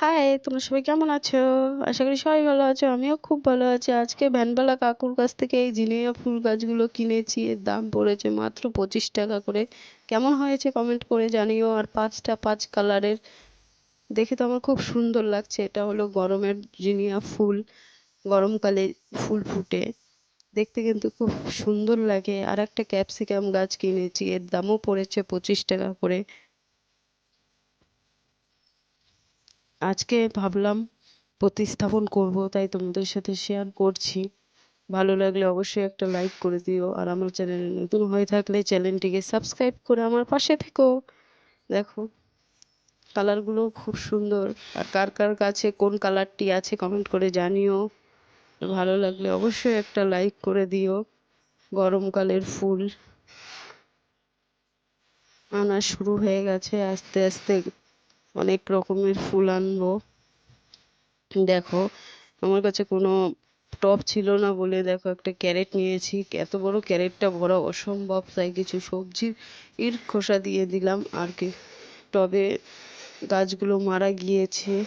High, তোমরা সবাই কেমন আছো? আশা করি সবাই ভালো আছো। আমিও খুব ভালো আছি। আজকে ভ্যানবালা কাকুর কাছ থেকে এই জিনিয়া ফুল গাছগুলো কিনেছি। এর দাম পড়েছে মাত্র পঁচিশ টাকা করে। কেমন হয়েছে কমেন্ট করে জানিও। আর পাঁচটা পাঁচ কালারের দেখে তো আমার খুব সুন্দর লাগছে। এটা হলো গরমের জিনিয়া ফুল। গরমকালে ফুল ফুটে দেখতে কিন্তু খুব সুন্দর লাগে। আর একটা ক্যাপসিকাম গাছ কিনেছি। এর দামও পড়েছে পঁচিশ টাকা করে। আজকে ভাবলাম প্রতিস্থাপন করব, তাই তোমাদের সাথে শেয়ার করছি। ভালো লাগলে অবশ্যই একটা লাইক করে দিও, আর আমার চ্যানেলে নতুন হয়ে থাকলে চ্যানেলটিকে সাবস্ক্রাইব করে আমার পাশে থেকো। দেখো কালারগুলো খুব সুন্দর, আর কার কার কাছে কোন কালারটি আছে কমেন্ট করে জানিও। ভালো লাগলে অবশ্যই একটা লাইক করে দিও গরমকালের ফুল। আনা শুরু হয়ে গেছে আস্তে আস্তে। অনেক রকমের ফুল আনব। দেখো, আমার কাছে কোনো টব ছিল না বলে দেখো একটা ক্যারেট নিয়েছি। এত বড় ক্যারেটটা ভরা অসম্ভব, তাই কিছু সবজির ইর খোসা দিয়ে দিলাম। আর কি, টবে গাছগুলো মারা গিয়েছে।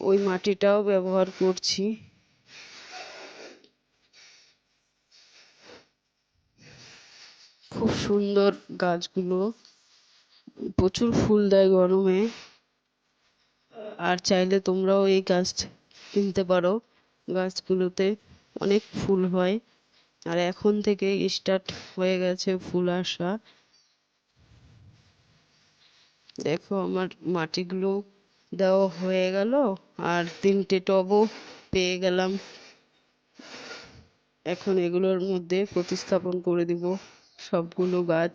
ওই মাটিটাও ব্যবহার করছি। খুব সুন্দর গাছগুলো। প্রচুর ফুল দেয় গরমে। আর চাইলে তোমরাও এই গাছ কিনতে পারো। গাছগুলোতে অনেক ফুল হয়। আর এখন থেকে স্টার্ট হয়ে গেছে ফুল আসা। দেখো আমার মাটিগুলো দেওয়া হয়ে গেল। আর তিনটে টবও পেয়ে গেলাম। এখন এগুলোর মধ্যে প্রতিস্থাপন করে দিব সবগুলো গাছ।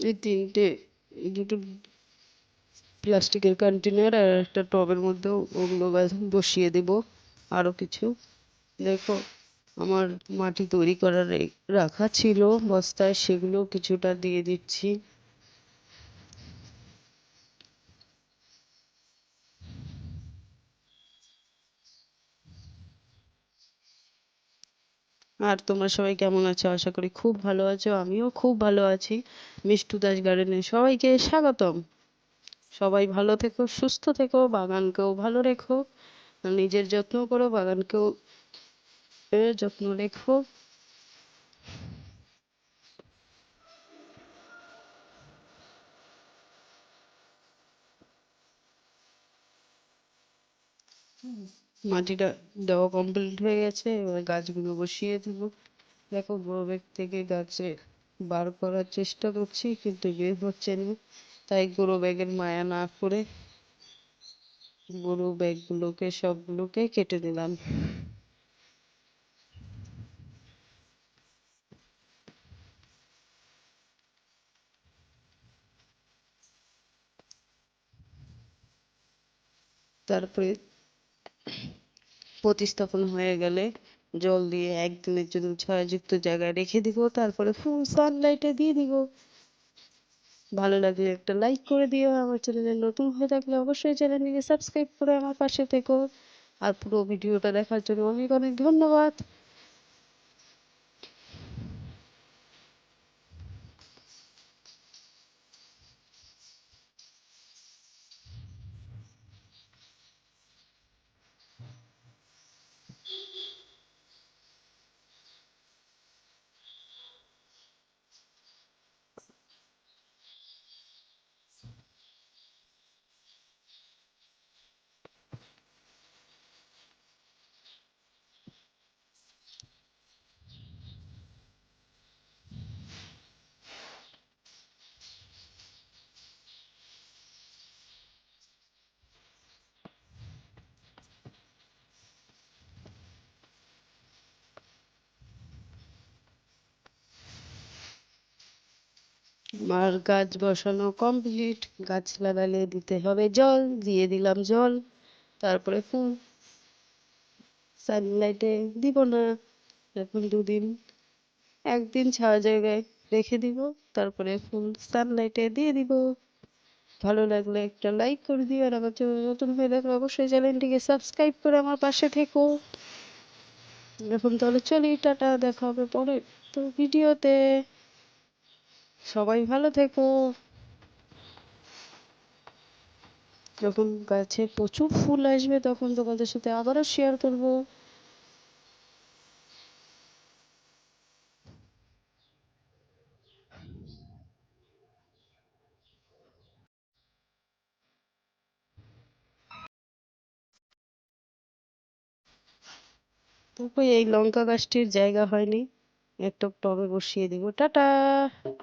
এই তিনটে, এই দুটো প্লাস্টিকের কন্টেনার আর একটা টবের মধ্যে ওগুলো বসিয়ে দেব আরও কিছু। দেখো, আমার মাটি তৈরি করার রাখা ছিল বস্তায়, সেগুলো কিছুটা দিয়ে দিচ্ছি। আর তোমরা সবাই কেমন আছো? আশা করি খুব ভালো আছো। আমিও খুব ভালো আছি। মিষ্টু দাস গার্ডেনে সবাইকে স্বাগতম। সবাই ভালো থেকো, সুস্থ থেকো, বাগানকেও ভালো রেখো নিজের যত্ন করো, বাগানকেও যত্ন রেখো। মাটিটা দেওয়া কমপ্লিট হয়ে গেছে, এবার গাছগুলো বসিয়ে দেব। দেখো, বড় থেকে গাছে বার করার চেষ্টা করছি, কিন্তু বের হচ্ছে না। তাই বড় ব্যাগের মায়া না করে বড় ব্যাগগুলোকে, সবগুলোকে কেটে দিলাম। তারপরে প্রতিস্থাপন হয়ে গেলে জল দিয়ে একদিনের জন্য ছায়াযুক্ত জায়গায় রেখে দিব, তারপরে ফুল সানলাইটে দিয়ে দিব। ভালো লাগলে একটা লাইক করে দিও, আমার চ্যানেলে নতুন হয়ে থাকলে অবশ্যই চ্যানেলটিকে সাবস্ক্রাইব করে আমার পাশে থেকো। আর পুরো ভিডিওটা দেখার জন্য অনেক অনেক ধন্যবাদ। আমার গাছ বসানো কমপ্লিট গাছ লাগালে দিতে হবে জল, দিয়ে দিলাম জল, তারপরে ফুল। সানলাইটে দিব না, এখন দুদিন, একদিন ছাওয়া জায়গায় রেখে দিব, তারপরে ফুল সানলাইটে দিয়ে দিব। ভালো লাগলে একটা লাইক করে দিও, আর আমার নতুন হয়ে থাকলে অবশ্যই চ্যানেলটিকে সাবস্ক্রাইব করে আমার পাশে থেকো। এখন তাহলে চলি, টাটা, দেখা হবে পরে তো ভিডিওতে। সবাই ভালো থেকো। যখন গাছে প্রচুর ফুল আসবে তখন তোমাদের সাথে আবারও শেয়ার করব। তারপর এই লঙ্কা গাছটির জায়গা হয়নি। একটা টবে বসিয়ে দিব। টাটা!